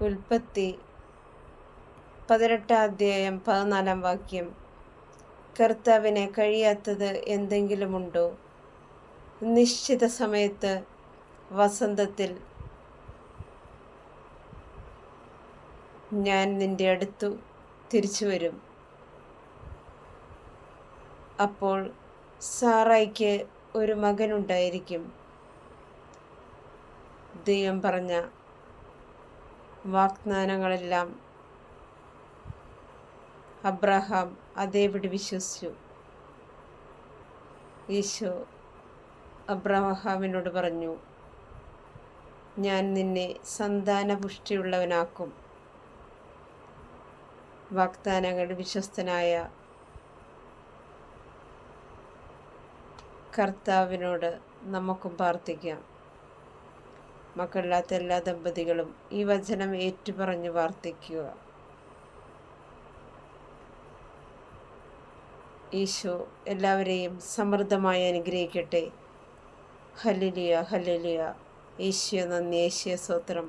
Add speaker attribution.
Speaker 1: ഉൽപ്പത്തി. പതിനെട്ടാം അധ്യായം പതിനാലാം വാക്യം. കർത്താവിനെ കഴിയാത്തത് എന്തെങ്കിലുമുണ്ടോ? നിശ്ചിത സമയത്ത് വസന്തത്തിൽ ഞാൻ നിന്റെ അടുത്തു തിരിച്ചു വരും. അപ്പോൾ സാറായിക്ക് ഒരു മകനുണ്ടായിരിക്കും. ദൈവം പറഞ്ഞ വാഗ്ദാനങ്ങളെല്ലാം അബ്രഹാം അതേപടി വിശ്വസിച്ചു. ഈശോ അബ്രഹാമിനോട് പറഞ്ഞു ഞാൻ നിന്നെ സന്താനപുഷ്ടിയുള്ളവനാക്കും. വാഗ്ദാനങ്ങളുടെ വിശ്വസ്തനായ കർത്താവിനോട് നമുക്കും പ്രാർത്ഥിക്കാം. മക്കളില്ലാത്ത എല്ലാ ദമ്പതികളും ഈ വചനം ഏറ്റുപറഞ്ഞ് പ്രാർത്ഥിക്കുക ഈശോ എല്ലാവരെയും സമൃദ്ധമായി അനുഗ്രഹിക്കട്ടെ. ഹലിലിയ ഹലിലിയ ഈശോ നന്ദി. ഏശ്യ സ്തോത്രം.